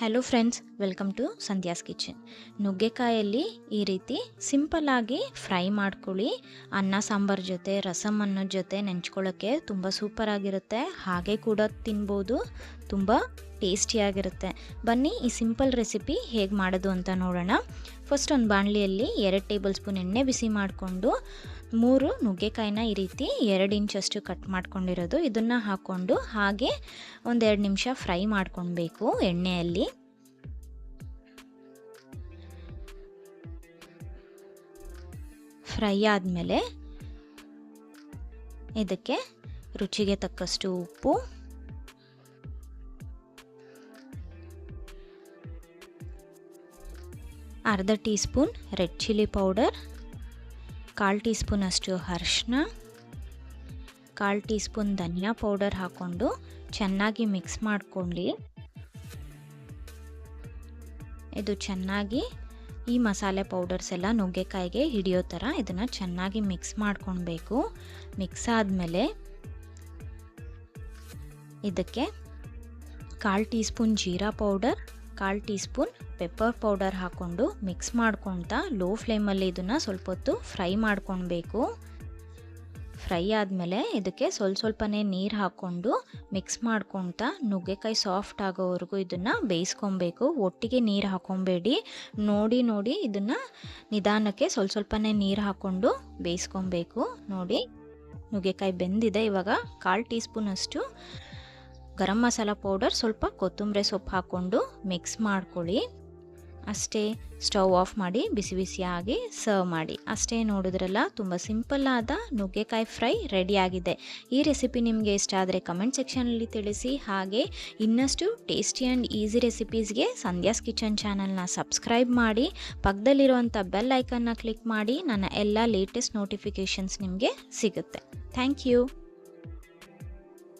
Hello friends welcome to Sandhya's kitchen ನುಗ್ಗೆಕಾಯಲ್ಲಿ ಈ ರೀತಿ ಸಿಂಪಲ್ಲಾಗಿ ಫ್ರೈ ಮಾಡ್ಕೊಳ್ಳಿ. ಅನ್ನ, ಸಾಂಬಾರ್ ಜೊತೆ ರಸಮ್ ಅನ್ನದ ಜೊತೆ ನೆಂಚ್ಕೊಳ್ಳೋಕ್ಕೆ ತುಂಬ ಸೂಪರಾಗಿರುತ್ತೆ ಹಾಗೆ ಕೂಡ ತಿನ್ಬೋದು. ತುಂಬ ಟೇಸ್ಟಿಯಾಗಿರುತ್ತೆ ಬನ್ನಿ ಈ ಸಿಂಪಲ್ ರೆಸಿಪಿ ಹೇಗೆ ಮಾಡೋದು ಅಂತ ನೋಡೋಣ. ಫಸ್ಟ್ ಒಂದು ಬಾಣಲಿಯಲ್ಲಿ ಎರಡು ಟೇಬಲ್ ಸ್ಪೂನ್ ಎಣ್ಣೆ ಬಿಸಿ ಮಾಡಿಕೊಂಡು ಮೂರು ನುಗ್ಗೆಕಾಯಿನ ಈ ರೀತಿ ಎರಡು ಇಂಚಷ್ಟು ಕಟ್ ಮಾಡ್ಕೊಂಡಿರೋದು. ಇದನ್ನು ಹಾಕ್ಕೊಂಡು ಹಾಗೆ ಒಂದೆರಡು ನಿಮಿಷ ಫ್ರೈ ಮಾಡ್ಕೊಳ್ಬೇಕು ಎಣ್ಣೆಯಲ್ಲಿ. ಫ್ರೈ ಆದಮೇಲೆ ಇದಕ್ಕೆ ರುಚಿಗೆ ತಕ್ಕಷ್ಟು ಉಪ್ಪು. ಅರ್ಧ teaspoon red chilli powder. ಕಾಲು ಟೀ ಸ್ಪೂನಷ್ಟು ಅರಿಶಿನ ಕಾಲು ಟೀ ಸ್ಪೂನ್ ಧನಿಯಾ ಪೌಡರ್ ಹಾಕ್ಕೊಂಡು ಚೆನ್ನಾಗಿ ಮಿಕ್ಸ್ ಮಾಡಿಕೊಳ್ಳಿ ಇದು ಚೆನ್ನಾಗಿ ಈ ಮಸಾಲೆ ಪೌಡರ್ಸ್ ಎಲ್ಲ ನುಗ್ಗೆಕಾಯಿಗೆ ಹಿಡಿಯೋ ಥರ ಇದನ್ನು ಚೆನ್ನಾಗಿ ಮಿಕ್ಸ್ ಮಾಡ್ಕೊಳ್ಬೇಕು. ಮಿಕ್ಸ್ ಆದಮೇಲೆ ಇದಕ್ಕೆ ಕಾಲು ಟೀ ಸ್ಪೂನ್ ಜೀರಾ ಪೌಡರ್ ಕಾಲು ಟೀ ಸ್ಪೂನ್ ಪೆಪ್ಪರ್ ಪೌಡರ್ ಹಾಕ್ಕೊಂಡು ಮಿಕ್ಸ್ ಮಾಡ್ಕೊತಾ ಲೋ ಫ್ಲೇಮಲ್ಲಿ ಇದನ್ನು ಸ್ವಲ್ಪ ಹೊತ್ತು ಫ್ರೈ ಮಾಡ್ಕೊಳ್ಬೇಕು. ಫ್ರೈ ಆದಮೇಲೆ ಇದಕ್ಕೆ ಸ್ವಲ್ಪ ಸ್ವಲ್ಪನೇ ನೀರು ಹಾಕ್ಕೊಂಡು ಮಿಕ್ಸ್ ಮಾಡ್ಕೊತಾ ನುಗ್ಗೆಕಾಯಿ ಸಾಫ್ಟ್ ಆಗೋವರೆಗೂ ಇದನ್ನು ಬೇಯಿಸ್ಕೊಬೇಕು ಒಟ್ಟಿಗೆ ನೀರು ಹಾಕ್ಕೊಬೇಡಿ ನೋಡಿ ನೋಡಿ ಇದನ್ನು ನಿಧಾನಕ್ಕೆ ಸ್ವಲ್ಪ ಸ್ವಲ್ಪನೇ ನೀರು ಹಾಕ್ಕೊಂಡು ಬೇಯಿಸ್ಕೊಬೇಕು ನೋಡಿ, ನುಗ್ಗೆಕಾಯಿ ಬೆಂದಿದೆ. ಇವಾಗ ಕಾಲು ಟೀ ಸ್ಪೂನಷ್ಟು ಗರಂ ಮಸಾಲ ಪೌಡರ್ ಸ್ವಲ್ಪ ಕೊತ್ತಂಬರಿ ಸೊಪ್ಪು ಹಾಕ್ಕೊಂಡು ಮಿಕ್ಸ್ ಮಾಡ್ಕೊಳ್ಳಿ. ಅಷ್ಟೇ ಸ್ಟವ್ ಆಫ್ ಮಾಡಿ ಬಿಸಿ ಬಿಸಿಯಾಗಿ ಸರ್ವ್ ಮಾಡಿ. ಅಷ್ಟೇ ನೋಡಿದ್ರಲ್ಲ, ತುಂಬ ಸಿಂಪಲ್ ಆದ ನುಗ್ಗೆಕಾಯಿ ಫ್ರೈ ರೆಡಿಯಾಗಿದೆ ಈ ರೆಸಿಪಿ ನಿಮಗೆ ಇಷ್ಟ ಆದರೆ ಕಮೆಂಟ್ ಸೆಕ್ಷನಲ್ಲಿ ತಿಳಿಸಿ. ಹಾಗೆ ಇನ್ನಷ್ಟು ಟೇಸ್ಟಿ ಆ್ಯಂಡ್ ಈಸಿ ರೆಸಿಪೀಸ್ಗೆ ಸಂಧ್ಯಾಸ್ ಕಿಚನ್ ಚಾನಲ್ನ ಸಬ್ಸ್ಕ್ರೈಬ್ ಮಾಡಿ ಪಕ್ಕದಲ್ಲಿರುವಂಥ ಬೆಲ್ ಐಕನ್ನ ಕ್ಲಿಕ್ ಮಾಡಿ, ನನ್ನ ಎಲ್ಲ ಲೇಟೆಸ್ಟ್ ನೋಟಿಫಿಕೇಷನ್ಸ್ ನಿಮಗೆ ಸಿಗುತ್ತೆ. Thank you.